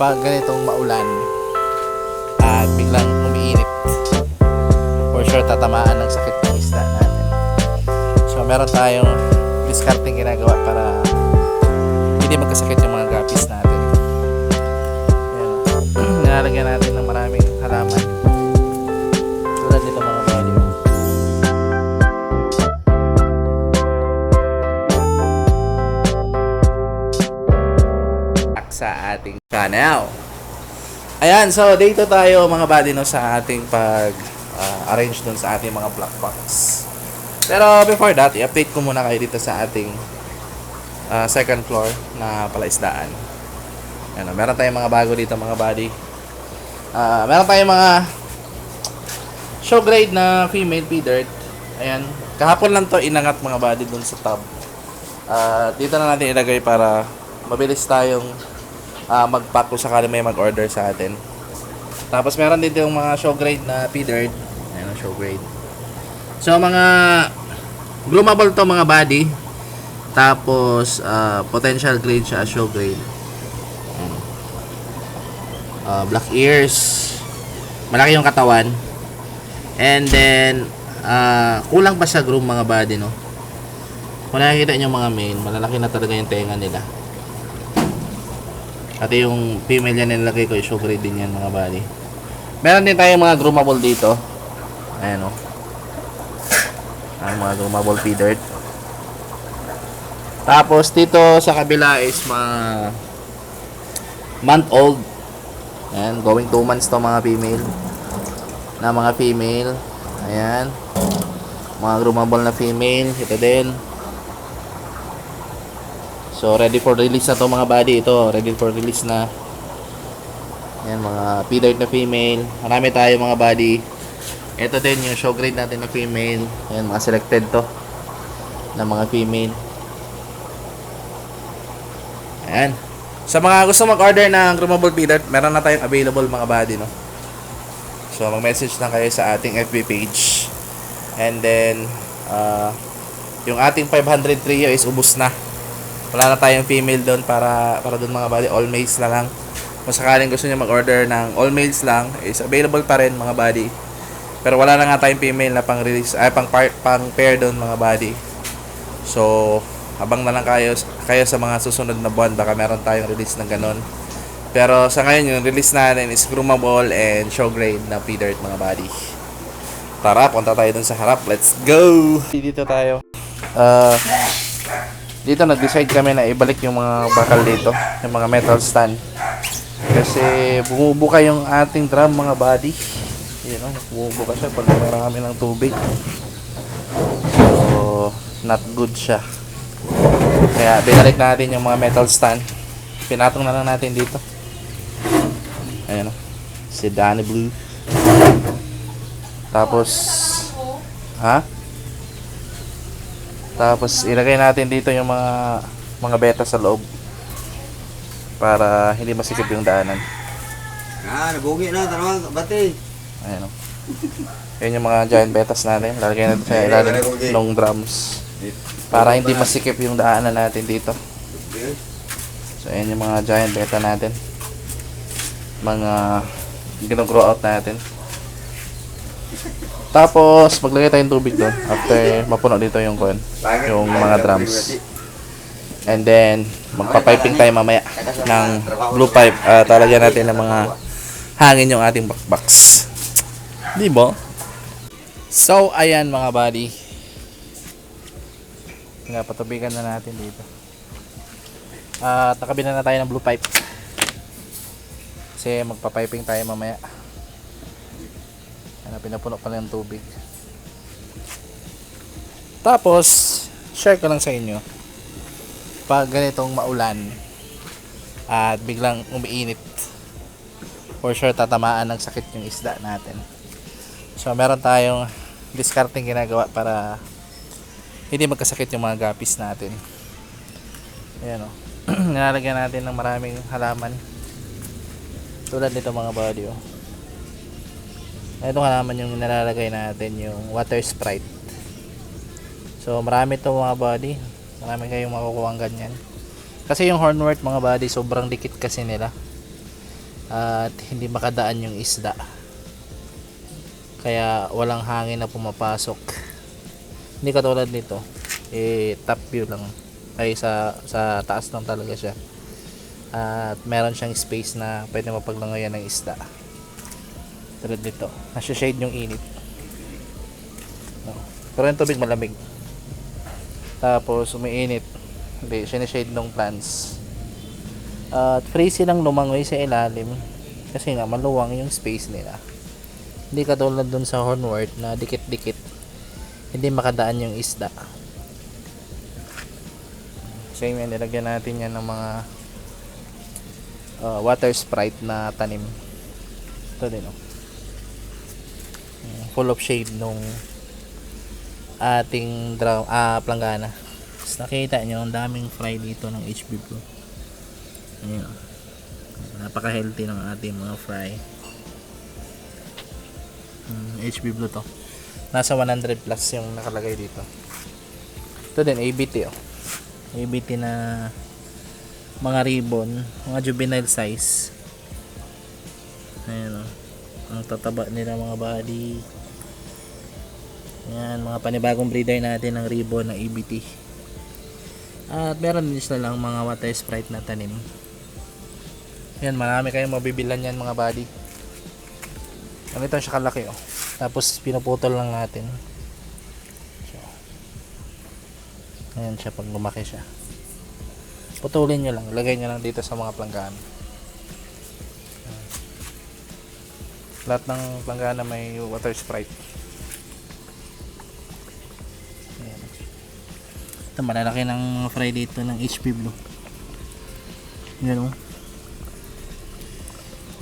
pag ganitong maulan at biglang umiinit. For sure tatamaan ng sakit ng isda natin. So meron tayong discarding ginagawa para hindi magkasakit yung mga gapis natin. Ayan. nilalagyan natin ng sa ating channel. Ayan, so dito tayo mga buddy no sa ating pag ah, arrange dun sa ating mga black box. Pero before that, i-update ko muna kayo dito sa ating ah, second floor na palaisdaan. Ayan, meron tayong mga bago dito mga buddy. Ah, meron tayong mga show grade na female pea dirt. Ayan, kahapon lang to inangat mga buddy dun sa tub. Ah, dito na natin ilagay para mabilis tayong ah, mag-pack kung sakali may mag-order sa atin. Tapos meron din yung mga show grade na dirt. Ayan ang show grade. So mga groomable to mga body. Tapos ah, potential grade siya show grade. Ah, black ears. Malaki yung katawan. And then ah, kulang pa sa groom mga body no. Kung nakikita nyo mga male, malalaki na talaga yung tenga nila. At yung female yan nilagay ko, show grade din yan mga bali. Meron din tayong mga groomable dito. Ayan o. Ang mga groomable dirt. Tapos dito sa kabila is mga month old. Ayan, going 2 months to mga female. Na mga female. Ayan. Mga groomable na female. Ito din. So, ready for release na to mga body. Ito, ready for release na. Yan, mga feeder na female. Marami tayo mga body. Ito din yung show grade natin na female. Yan, mga selected to. Na mga female. Ayan. Sa mga gusto mag-order ng groomable feeder, meron na tayong available mga body, no? So, mag-message lang kayo sa ating FB page. And then, uh, yung ating 500 trio is ubos na wala na tayong female doon para para doon mga body. All males na lang. Kung sakaling gusto niya mag-order ng all males lang is available pa rin mga body. Pero wala na nga tayong female na pang release ay pang part, pang pair doon mga body. So habang na lang kayo kayo sa mga susunod na buwan. Baka meron tayong release ng ganon pero sa ngayon yung release natin is groomable and show grade na feeder mga body. Tara punta tayo dun sa harap. Let's go! Dito tayo. Uh, dito nag-decide kami na ibalik yung mga bakal dito, yung mga metal stand. Kasi bumubuka yung ating drum mga body. Yun know, bumubuka siya pag marami ng tubig. So, not good siya. Kaya binalik natin yung mga metal stand. Pinatong na lang natin dito. Ayan o. Si Danny Blue. Tapos, ha? Tapos ilagay natin dito yung mga mga beta sa loob para hindi masikip yung daanan. Ah, nabugi na, tanong, bati. Ayan o. Yun yung mga giant betas natin. Lalagay natin sa ilalim ng drums para hindi masikip yung daanan natin dito. So ayan yung mga giant beta natin. Mga gino-grow out natin. Tapos maglagay tayong tubig doon after mapuno dito yung kon, yung mga drums. And then magpa-piping tayo mamaya ng blue pipe. Uh, talagyan natin ng mga hangin yung ating backbox. Di ba? So ayan mga buddy. Nga patubigan na natin dito. At uh, nakabila na tayo ng blue pipe. Kasi magpa-piping tayo mamaya. Pinapuno pa ng tubig. Tapos, share ko lang sa inyo. Pag ganitong maulan at biglang umiinit, for sure tatamaan ng sakit yung isda natin. So, meron tayong discarding ginagawa para hindi magkasakit yung mga gapis natin. Ayan o. Nilalagyan natin ng maraming halaman. Tulad nito mga body o. Ito nga naman yung nilalagay natin yung water sprite. So marami to mga body. Marami kayong makukuha ganyan. Kasi yung hornwort mga body sobrang dikit kasi nila. at hindi makadaan yung isda kaya walang hangin na pumapasok hindi katulad nito eh top view lang ay sa sa taas lang talaga siya at meron siyang space na pwede mapaglangoyan ng isda tulad nito. Nasa shade yung init. No. pero yung tubig malamig. Tapos umiinit. Hindi shade ng plants. At free silang lumangoy sa ilalim. Kasi nga maluwang yung space nila. Hindi katulad dun sa hornwort na dikit-dikit. Hindi makadaan yung isda. Same yan nilagyan natin yan ng mga uh, water sprite na tanim. Ito din oh. Full of shade nung ating draw ah planggana Tapos nakita nyo ang daming fry dito ng HB Blue. Ayan. oh. napaka healthy ng ating mga fry. Mm, HB Blue to. Nasa 100 plus yung nakalagay dito. Ito din ABT oh. ABT na mga ribbon mga juvenile size. Ayan oh ang tataba nila mga body. Yan mga panibagong breeder natin ng ribbon na ABT at meron din sila lang mga water sprite na tanim. Yan marami kayong mabibilan yan mga body. Ganito siya kalaki oh. Tapos pinuputol lang natin. So, ayan siya pag lumaki siya. Putulin nyo lang. Lagay nyo lang dito sa mga planggana lahat ng planggana may water sprite. Ayan. Ito malalaki ng fry dito ng HP Blue. Yan o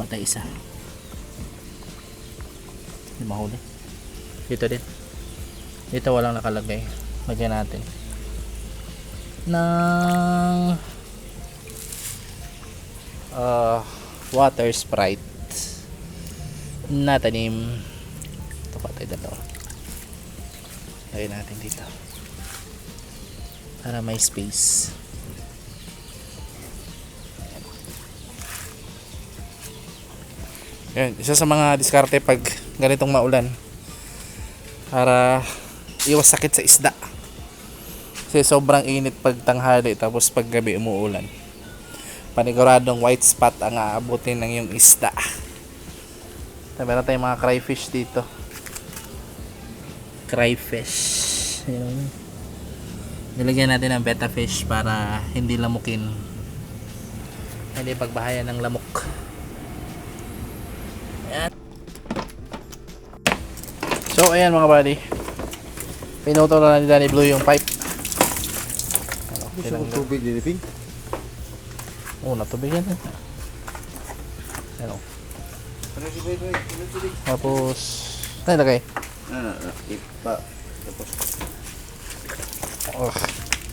patay isa. Hindi mahuli. Dito din. Dito walang nakalagay. Lagyan natin. Ng uh, water sprite na tanim ito patay dalawa lagyan natin dito para may space Yan, isa sa mga diskarte pag ganitong maulan para iwas sakit sa isda. Kasi sobrang init pag tanghali tapos pag gabi umuulan. Paniguradong white spot ang aabutin ng yung isda. Ito, meron tayong mga crayfish dito. Crayfish. Ayun. Nilagyan natin ng betta fish para hindi lamukin. Hindi pagbahayan ng lamok. Ayan. So, ayan mga buddy. Pinutol na ni Danny Blue yung pipe. Ano, Gusto mo tubig din, Ping? Oo, natubig yan. eh. Ano. Ano? Ano? Tapos, ano ilagay? Ah, ah, ipa. Tapos, Oh,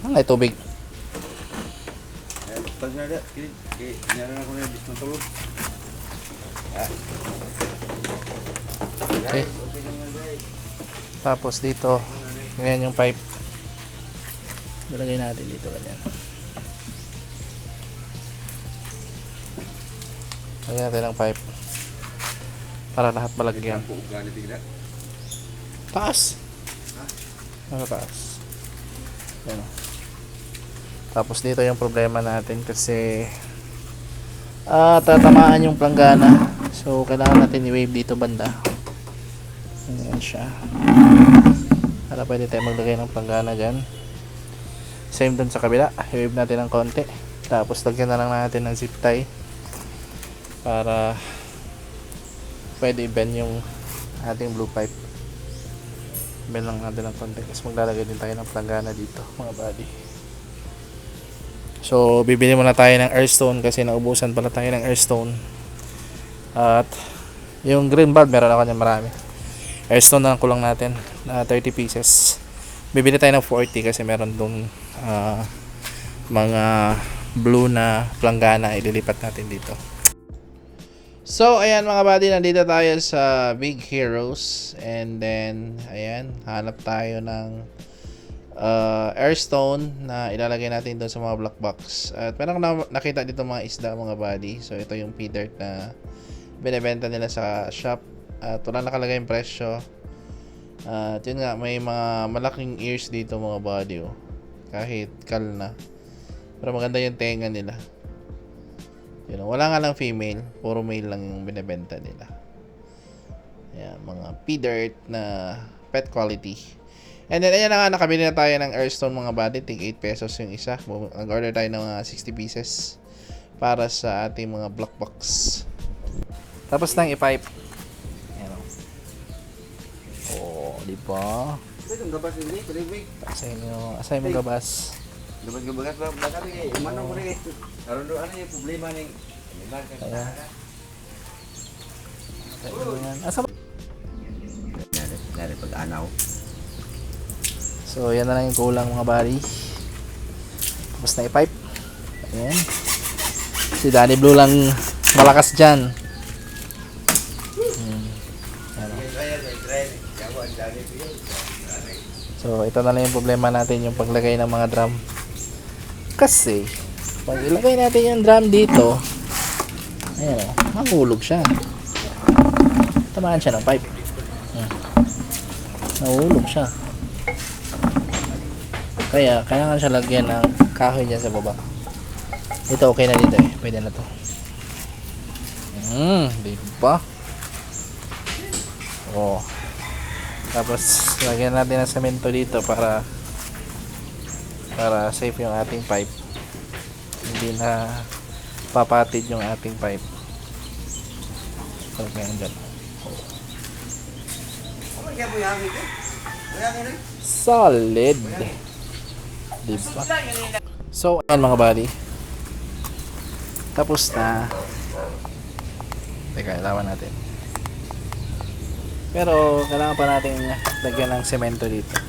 ano na tubig? pag nada, kini, nyaran ako na bis matulog. Ah. Okay. Tapos dito, ganyan yung pipe. Ilagay natin dito ganyan. Lagyan natin ng pipe. Para lahat malagyan. Taas. Ano taas? Yan. Tapos dito yung problema natin kasi ah tatamaan yung planggana. So kailangan natin i-wave dito banda. Ayan siya. Para pwede tayo maglagay ng planggana dyan. Same dun sa kabila. I-wave natin ng konti. Tapos lagyan na lang natin ng zip tie. Para pwede i-bend yung ating blue pipe. Bend lang natin ng konti. Tapos maglalagay din tayo ng planggana dito mga buddy. So, bibili muna tayo ng earthstone kasi naubusan pala tayo ng earthstone. At yung green bulb, meron ako niyan marami. Earthstone na lang kulang natin na 30 pieces. Bibili tayo ng 40 kasi meron dong ah, mga blue na planggana ililipat natin dito. So, ayan mga buddy, nandito tayo sa Big Heroes. And then, ayan, hanap tayo ng uh, airstone na ilalagay natin doon sa mga black box. At meron na nakita dito mga isda mga body. So ito yung pea dirt na binebenta nila sa shop. At wala nakalagay yung presyo. At yun nga, may mga malaking ears dito mga body. Oh. Kahit kal na. Pero maganda yung tenga nila. Yun, wala nga lang female. Puro male lang yung binebenta nila. Ayan, mga pea dirt na pet quality. And then, ayan na nga, nakabili na tayo ng Airstone mga body. Tig 8 pesos yung isa. Nag-order tayo ng mga 60 pieces para sa ating mga black box. Tapos nang i-pipe. Ayan o. Oh, di ba? Gabas hindi, kalibig. Asayin mo, asayin gabas. Gabas gabagat ba ba kami kay umano ko rin. Karon do ano yung problema mo yan. Asa ba? Dari pag-anaw. So, yan na lang yung kulang mga bari. Tapos na i-pipe. Ayan. Si Danny Blue lang malakas dyan. Hmm. So, ito na lang yung problema natin, yung paglagay ng mga drum. Kasi, pag ilagay natin yung drum dito, ayan o, mahulog siya. Tamaan siya ng pipe. Hmm. Nahulog siya. Kaya, kailangan siya lagyan ng kahoy dyan sa baba. Ito, okay na dito eh. Pwede na to. Hmm, di ba? Oh. Tapos, lagyan natin ng semento dito para para safe yung ating pipe. Hindi na papatid yung ating pipe. So, ganyan dyan. Solid. Diba? So, ayan mga buddy. Tapos na. Teka, ilawan natin. Pero, kailangan pa natin lagyan ng semento dito.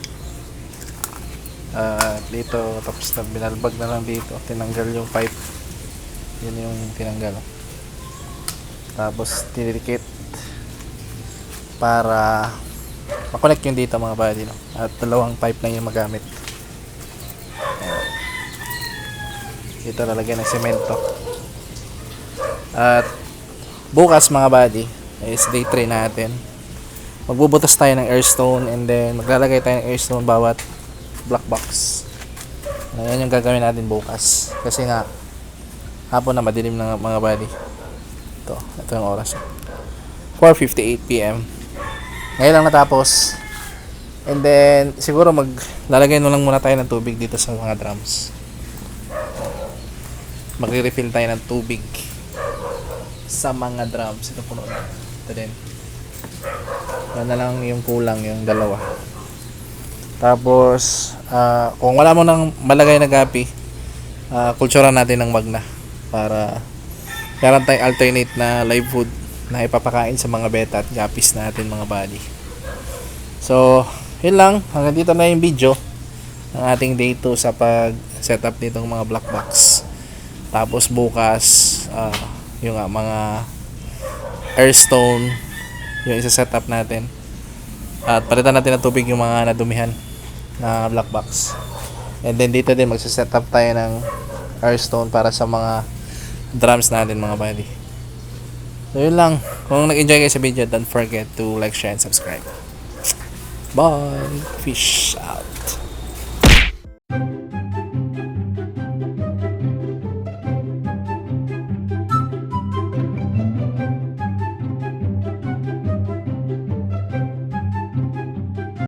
Ah, dito, tapos na binalbag na lang dito. Tinanggal yung pipe. Yun yung tinanggal. Tapos, tinidikit para makonect yung dito mga buddy. No? At dalawang pipe lang yung magamit. Dito lalagyan ng semento. At bukas mga buddy is day 3 natin. Magbubutas tayo ng airstone and then maglalagay tayo ng airstone bawat black box. Ayan yung gagawin natin bukas. Kasi nga hapon na madilim na mga buddy. Ito, ito yung oras. 4.58 p.m. Ngayon lang natapos. And then, siguro maglalagay na lang muna tayo ng tubig dito sa mga drums. Magre-refill tayo ng tubig sa mga drums. Ito puno na. Ito din. Yan na lang yung kulang, yung dalawa. Tapos, ah, kung wala mo nang malagay na gapi, uh, kultura natin ng magna para meron tayong alternate na live food na ipapakain sa mga beta at gapis natin mga body. So, yun lang. Hanggang dito na yung video ng ating day 2 sa pag setup nitong mga black box. Tapos bukas, ah, yung nga, mga airstone yung isa setup natin. At palitan natin ng tubig yung mga nadumihan na black box. And then dito din magsa-set up tayo ng airstone para sa mga drums natin mga buddy. So yun lang. Kung nag-enjoy kayo sa video, don't forget to like, share, and subscribe. Bye! Fish out!